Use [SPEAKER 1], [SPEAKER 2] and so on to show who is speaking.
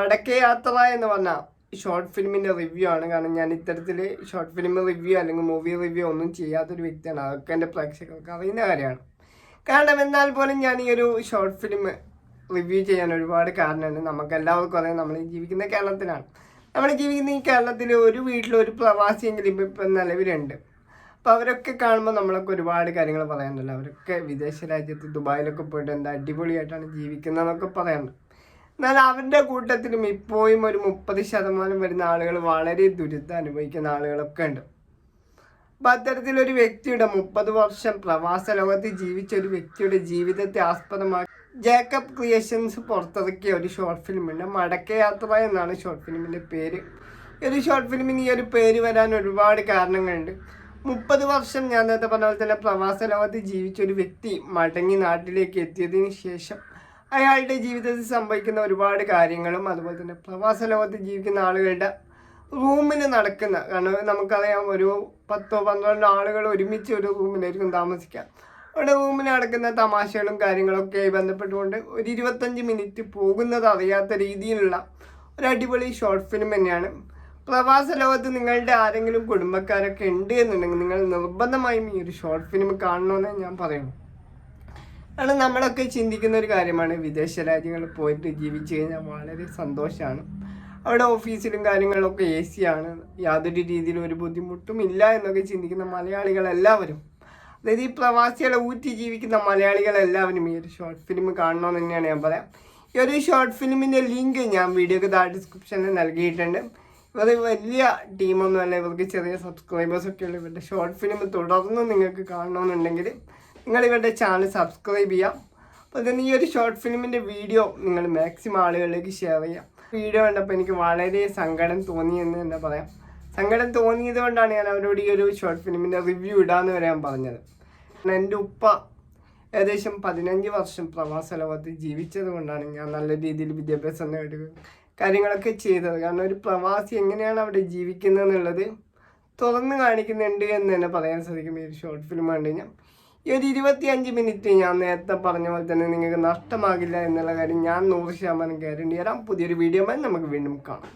[SPEAKER 1] വടക്കേ യാത്ര എന്ന് പറഞ്ഞ ഷോർട്ട് ഫിലിമിന്റെ റിവ്യൂ ആണ്. കാരണം ഞാൻ ഇത്തരത്തിൽ ഷോർട്ട് ഫിലിം റിവ്യൂ അല്ലെങ്കിൽ മൂവി റിവ്യൂ ഒന്നും ചെയ്യാത്തൊരു വ്യക്തിയാണ്. അതൊക്കെ എന്റെ പ്രേക്ഷകർക്ക് അറിയുന്ന കാര്യമാണ്. കാരണം എന്നാൽ പോലും ഞാൻ ഈ ഒരു ഷോർട്ട് ഫിലിം റിവ്യൂ ചെയ്യാൻ ഒരുപാട് കാരണമുണ്ട് നമുക്ക് എല്ലാവർക്കും അറിയാം നമ്മൾ ജീവിക്കുന്ന കേരളത്തിലാണ്. നമ്മൾ ജീവിക്കുന്ന ഈ കേരളത്തിൽ ഒരു വീട്ടിൽ ഒരു പ്രവാസിയെങ്കിലും ഇപ്പം നിലവിലുണ്ട്. അപ്പോൾ അവരൊക്കെ കാണുമ്പോൾ നമ്മളൊക്കെ ഒരുപാട് കാര്യങ്ങൾ പറയാനുണ്ടല്ലോ അവരൊക്കെ വിദേശ രാജ്യത്ത് ദുബായിലൊക്കെ പോയിട്ട് എന്താ അടിപൊളിയായിട്ടാണ് ജീവിക്കുന്നതെന്നൊക്കെ പറയാനുണ്ട് എന്നാൽ അവരുടെ കൂട്ടത്തിലും ഇപ്പോഴും ഒരു മുപ്പത് ശതമാനം വരുന്ന ആളുകൾ വളരെ ദുരിതം അനുഭവിക്കുന്ന ആളുകളൊക്കെ ഉണ്ട്. അപ്പം അത്തരത്തിലൊരു വ്യക്തിയുടെ മുപ്പത് വർഷം പ്രവാസ ലോകത്ത് ജീവിച്ച ഒരു വ്യക്തിയുടെ ജീവിതത്തെ ആസ്പദമാക്കി ജേക്കബ് ക്രിയേഷൻസ് പുറത്തിറക്കിയ ഒരു ഷോർട്ട് ഫിലിമുണ്ട്. മടക്കയാത്ര എന്നാണ് ഷോർട്ട് ഫിലിമിന്റെ പേര്. ഒരു ഷോർട്ട് ഫിലിമിന് ഈ ഒരു പേര് വരാൻ ഒരുപാട് കാരണങ്ങളുണ്ട്. മുപ്പത് വർഷം ഞാൻ നേരത്തെ പറഞ്ഞ പോലെ തന്നെ പ്രവാസ ലോകത്ത് ജീവിച്ച ഒരു വ്യക്തി മടങ്ങി നാട്ടിലേക്ക് എത്തിയതിന് ശേഷം അയാളുടെ ജീവിതത്തിൽ സംഭവിക്കുന്ന ഒരുപാട് കാര്യങ്ങളും അതുപോലെ തന്നെ പ്രവാസ ലോകത്ത് ജീവിക്കുന്ന ആളുകളുടെ റൂമിൽ നടക്കുന്ന കാരണം നമുക്കറിയാം ഒരു പത്തോ പന്ത്രണ്ടോ ആളുകൾ ഒരുമിച്ച് ഒരു റൂമിലായിരിക്കും താമസിക്കുക. അവിടെ റൂമിൽ നടക്കുന്ന തമാശകളും കാര്യങ്ങളൊക്കെ ആയി ബന്ധപ്പെട്ടുകൊണ്ട് ഒരു ഇരുപത്തഞ്ച് മിനിറ്റ് പോകുന്നത് അറിയാത്ത രീതിയിലുള്ള ഒരു അടിപൊളി ഷോർട്ട് ഫിലിം തന്നെയാണ്. പ്രവാസ ലോകത്ത് നിങ്ങളുടെ ആരെങ്കിലും കുടുംബക്കാരൊക്കെ ഉണ്ട് എന്നുണ്ടെങ്കിൽ നിങ്ങൾ നിർബന്ധമായും ഈ ഒരു ഷോർട്ട് ഫിലിം കാണണമെന്ന് ഞാൻ പറയുന്നു. കാരണം നമ്മളൊക്കെ ചിന്തിക്കുന്ന ഒരു കാര്യമാണ്. വിദേശ രാജ്യങ്ങളിൽ പോയിട്ട് ജീവിച്ചു കഴിഞ്ഞാൽ വളരെ സന്തോഷമാണ് അവിടെ ഓഫീസിലും കാര്യങ്ങളിലൊക്കെ എ സി ആണ്. യാതൊരു രീതിയിലും ഒരു ബുദ്ധിമുട്ടും ഇല്ല എന്നൊക്കെ ചിന്തിക്കുന്ന മലയാളികളെല്ലാവരും അതായത് ഈ പ്രവാസികളെ ഊറ്റി ജീവിക്കുന്ന മലയാളികളെല്ലാവരും ഈ ഒരു ഷോർട്ട് ഫിലിം കാണണമെന്ന് തന്നെയാണ് ഞാൻ പറയാം. ഈ ഒരു ഷോർട്ട് ഫിലിമിന്റെ ലിങ്ക് ഞാൻ വീഡിയോക്ക് താഴെ ഡിസ്ക്രിപ്ഷനിൽ നൽകിയിട്ടുണ്ട്. ഇവർ വലിയ ടീമൊന്നുമല്ല ഇവർക്ക് ചെറിയ സബ്സ്ക്രൈബേഴ്സ് ഒക്കെ ഉള്ള ഇവരുടെ ഷോർട്ട് ഫിലിം തുടർന്ന് നിങ്ങൾക്ക് കാണണമെന്നുണ്ടെങ്കിൽ നിങ്ങൾ ഇവരുടെ ചാനൽ സബ്സ്ക്രൈബ് ചെയ്യാം. അപ്പോൾ തന്നെ ഈ ഒരു ഷോർട്ട് ഫിലിമിന്റെ വീഡിയോ നിങ്ങൾ മാക്സിമം ആളുകളിലേക്ക് ഷെയർ ചെയ്യാം. വീഡിയോ കണ്ടപ്പോൾ എനിക്ക് വളരെ സങ്കടം തോന്നിയെന്ന് തന്നെ പറയാം. സങ്കടം തോന്നിയത് കൊണ്ടാണ് ഞാൻ അവരോട് ഈ ഒരു ഷോർട്ട് ഫിലിമിന്റെ റിവ്യൂ ഇടാന്ന് വരെ ഞാൻ പറഞ്ഞത് എന്റെ ഉപ്പ ഏകദേശം പതിനഞ്ച് വർഷം പ്രവാസ ലോകത്ത് ജീവിച്ചത് കൊണ്ടാണ് ഞാൻ നല്ല രീതിയിൽ വിദ്യാഭ്യാസം നേടുകയും കാര്യങ്ങളൊക്കെ ചെയ്തത്. കാരണം ഒരു പ്രവാസി എങ്ങനെയാണ് അവിടെ ജീവിക്കുന്നത് എന്നുള്ളത് തുറന്ന് കാണിക്കുന്നുണ്ട് എന്ന് തന്നെ പറയാൻ സാധിക്കും ഈ ഒരു ഷോർട്ട് ഫിലിം കണ്ടു കഴിഞ്ഞാൽ. ഈ ഒരു ഇരുപത്തിയഞ്ച് മിനിറ്റ് ഞാൻ നേരത്തെ പറഞ്ഞ പോലെ തന്നെ നിങ്ങൾക്ക് നഷ്ടമാകില്ല എന്നുള്ള കാര്യം ഞാൻ നൂറ് ശതമാനം ഗ്യാരണ്ടി തരാം. പുതിയൊരു വീഡിയോ നമുക്ക് വീണ്ടും കാണാം.